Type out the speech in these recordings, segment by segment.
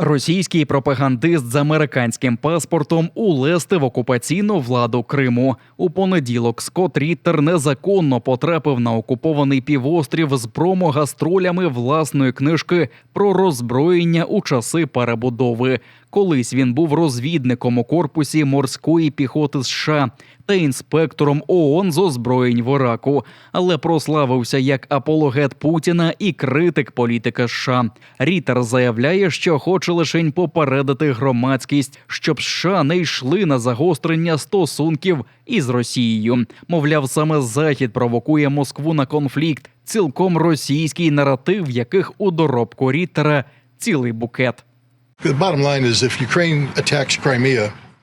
Російський пропагандист з американським паспортом улестив окупаційну владу Криму. У понеділок Скотт Ріттер незаконно потрапив на окупований півострів з промогастролями власної книжки про роззброєння у часи перебудови. Колись він був розвідником у корпусі морської піхоти США та інспектором ООН з озброєнь в Іраку, але прославився як апологет Путіна і критик політики США. Рітер заявляє, що хоче лишень попередити громадськість, щоб США не йшли на загострення стосунків із Росією. Мовляв, саме Захід провокує Москву на конфлікт, цілком російський наратив, яких у доробку Рітера цілий букет.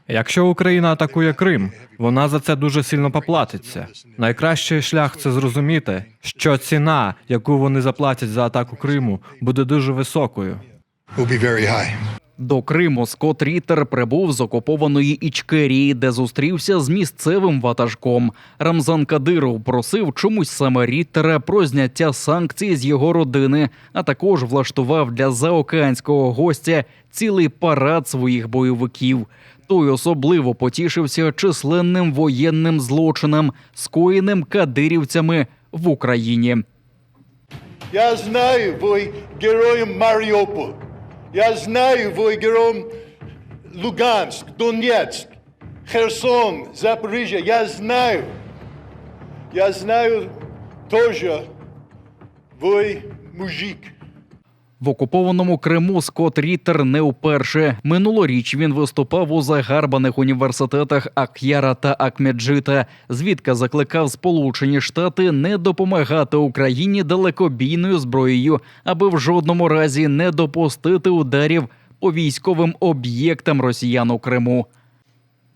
Якщо Україна атакує Крим, вона за це дуже сильно поплатиться. Найкращий шлях це зрозуміти, що ціна, яку вони заплатять за атаку Криму, буде дуже високою. До Криму Скотт Ріттер прибув з окупованої Ічкерії, де зустрівся з місцевим ватажком. Рамзан Кадиров просив чомусь саме Ріттера про зняття санкцій з його родини, а також влаштував для заокеанського гостя цілий парад своїх бойовиків. Той особливо потішився численним воєнним злочинам, скоєним кадирівцями в Україні. Я знаю, ви героєм Маріуполь. Я знаю, ви Луганск, Донецьк, Херсон, Запоріжжя. Я знаю. Я знаю теж, ви мужик. В окупованому Криму Скотт Ріттер не вперше. Минулоріч він виступав у загарбаних університетах Ак'яра та Акмеджита, звідки закликав Сполучені Штати не допомагати Україні далекобійною зброєю, аби в жодному разі не допустити ударів по військовим об'єктам росіян у Криму.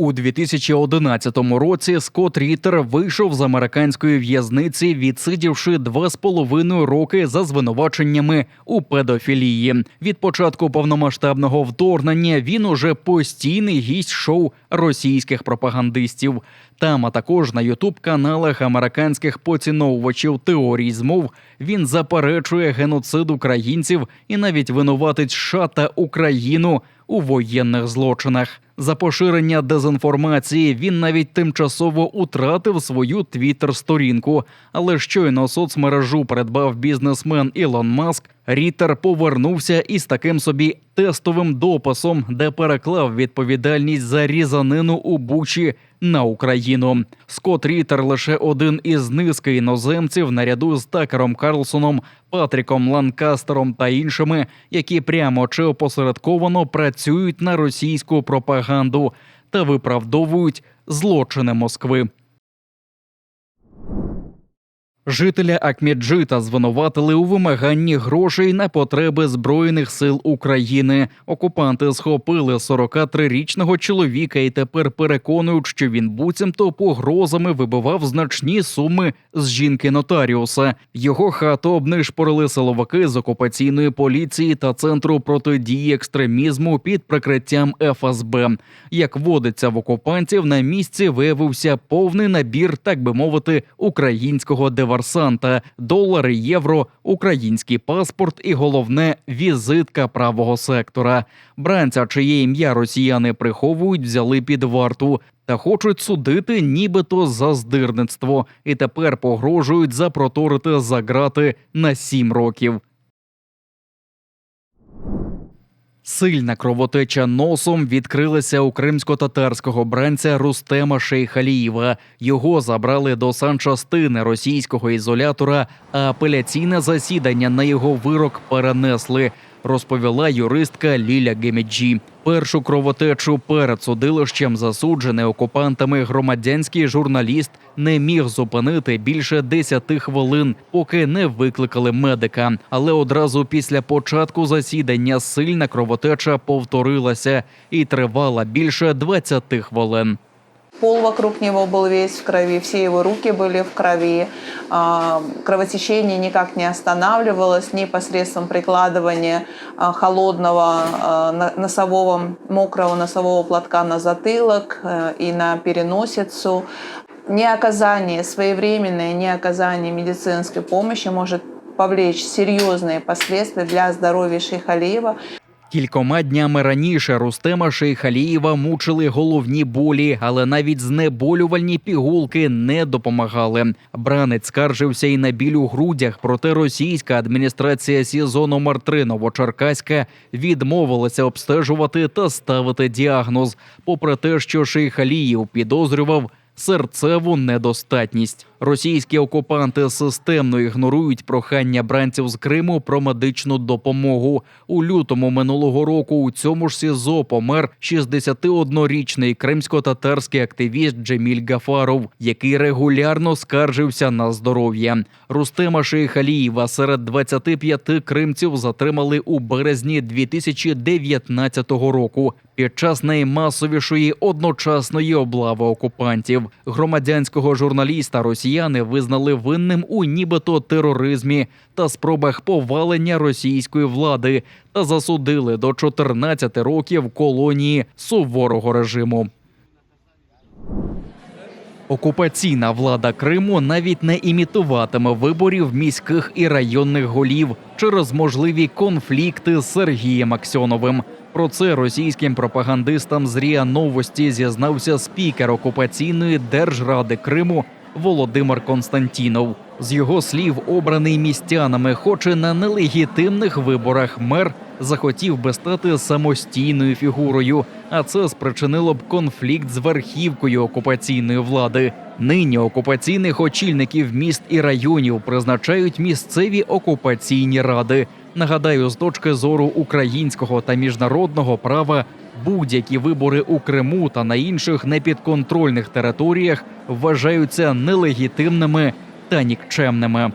У 2011 році Скотт Ріттер вийшов з американської в'язниці, відсидівши два з половиною роки за звинуваченнями у педофілії. Від початку повномасштабного вторгнення він уже постійний гість шоу російських пропагандистів. Там, а також на ютуб-каналах американських поціновувачів теорій змов, він заперечує геноцид українців і навіть винуватить США та Україну у воєнних злочинах. За поширення дезінформації він навіть тимчасово утратив свою твіттер-сторінку. Але щойно соцмережу придбав бізнесмен Ілон Маск. Рітер повернувся із таким собі тестовим дописом, де переклав відповідальність за різанину у Бучі на Україну. Скотт Рітер лише один із низки іноземців наряду з Такером Карлсоном, Патріком Ланкастером та іншими, які прямо чи опосередковано працюють на російську пропаганду та виправдовують злочини Москви. Жителя Акмеджита звинуватили у вимаганні грошей на потреби збройних сил України. Окупанти схопили 43-річного чоловіка і тепер переконують, що він буцімто погрозами вибивав значні суми з жінки нотаріуса. Його хату обнишпорили силовики з окупаційної поліції та центру протидії екстремізму під прикриттям ФСБ. Як водиться в окупантів, на місці виявився повний набір, так би мовити, українського диверсанта – долари, євро, український паспорт і головне візитка правого сектора. Бранця, чиє ім'я росіяни приховують, взяли під варту. Та хочуть судити нібито за здирництво, і тепер погрожують запроторити за грати на сім років. Сильна кровотеча носом відкрилася у кримсько-татарського бранця Рустема Шейхалієва. Його забрали до санчастини російського ізолятора, а апеляційне засідання на його вирок перенесли. Розповіла юристка Ліля Гемеджі. Першу кровотечу перед судилищем засуджений окупантами громадянський журналіст не міг зупинити більше 10 хвилин, поки не викликали медика. Але одразу після початку засідання сильна кровотеча повторилася і тривала більше 20 хвилин. Пол вокруг него был весь в крови, все его руки были в крови. А, Кровотечение никак не останавливалось ни посредством прикладывания а, холодного а, носового, мокрого носового платка на затылок э, и на переносицу. Неоказание, своевременное неоказание медицинской помощи может повлечь серьезные последствия для здоровья Шейхалиева. Кількома днями раніше Рустема Шейхалієва мучили головні болі, але навіть знеболювальні пігулки не допомагали. Бранець скаржився і на біль у грудях, проте російська адміністрація СІЗО номер 3 Новочеркаська відмовилася обстежувати та ставити діагноз, попри те, що Шейхалієв підозрював серцеву недостатність. Російські окупанти системно ігнорують прохання бранців з Криму про медичну допомогу. У лютому минулого року у цьому ж СІЗО помер 61-річний кримсько-татарський активіст Джеміль Гафаров, який регулярно скаржився на здоров'я. Рустема Шейхалієва серед 25 кримців затримали у березні 2019 року під час наймасовішої одночасної облави окупантів. Громадянського журналіста росіяни визнали винним у нібито тероризмі та спробах повалення російської влади та засудили до 14 років колонії суворого режиму. Окупаційна влада Криму навіть не імітуватиме виборів міських і районних голів через можливі конфлікти з Сергієм Аксьоновим. Про це російським пропагандистам з РІА Новості зізнався спікер окупаційної держради Криму Володимир Константінов. З його слів, обраний містянами, хоч і на нелегітимних виборах мер захотів би стати самостійною фігурою, а це спричинило б конфлікт з верхівкою окупаційної влади. Нині окупаційних очільників міст і районів призначають місцеві окупаційні ради. Нагадаю, з точки зору українського та міжнародного права будь-які вибори у Криму та на інших непідконтрольних територіях вважаються нелегітимними та нікчемними.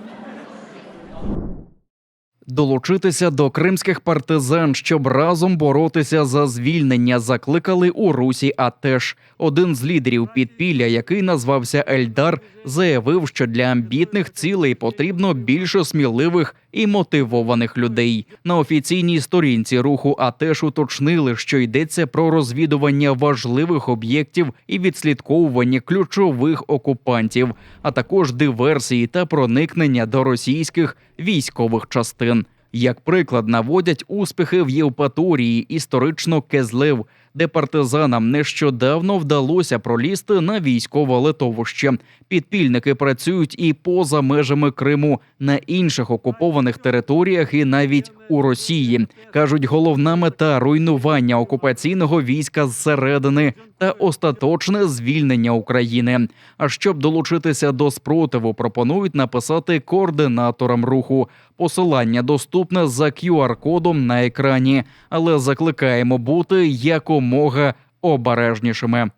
Долучитися до кримських партизан, щоб разом боротися за звільнення, закликали у Русі. А теж один з лідерів підпілля, який назвався Ельдар, заявив, що для амбітних цілей потрібно більше сміливих і мотивованих людей. На офіційній сторінці руху АТЕШ уточнили, що йдеться про розвідування важливих об'єктів і відслідковування ключових окупантів, а також диверсії та проникнення до російських військових частин. Як приклад наводять успіхи в Євпаторії, історично Кезлев, де партизанам нещодавно вдалося пролізти на військове литовище. Підпільники працюють і поза межами Криму на інших окупованих територіях, і навіть у Росії кажуть, головна мета руйнування окупаційного війська зсередини та остаточне звільнення України. А щоб долучитися до спротиву, пропонують написати координаторам руху. Посилання доступне за QR-кодом на екрані, але закликаємо бути якомога обережнішими.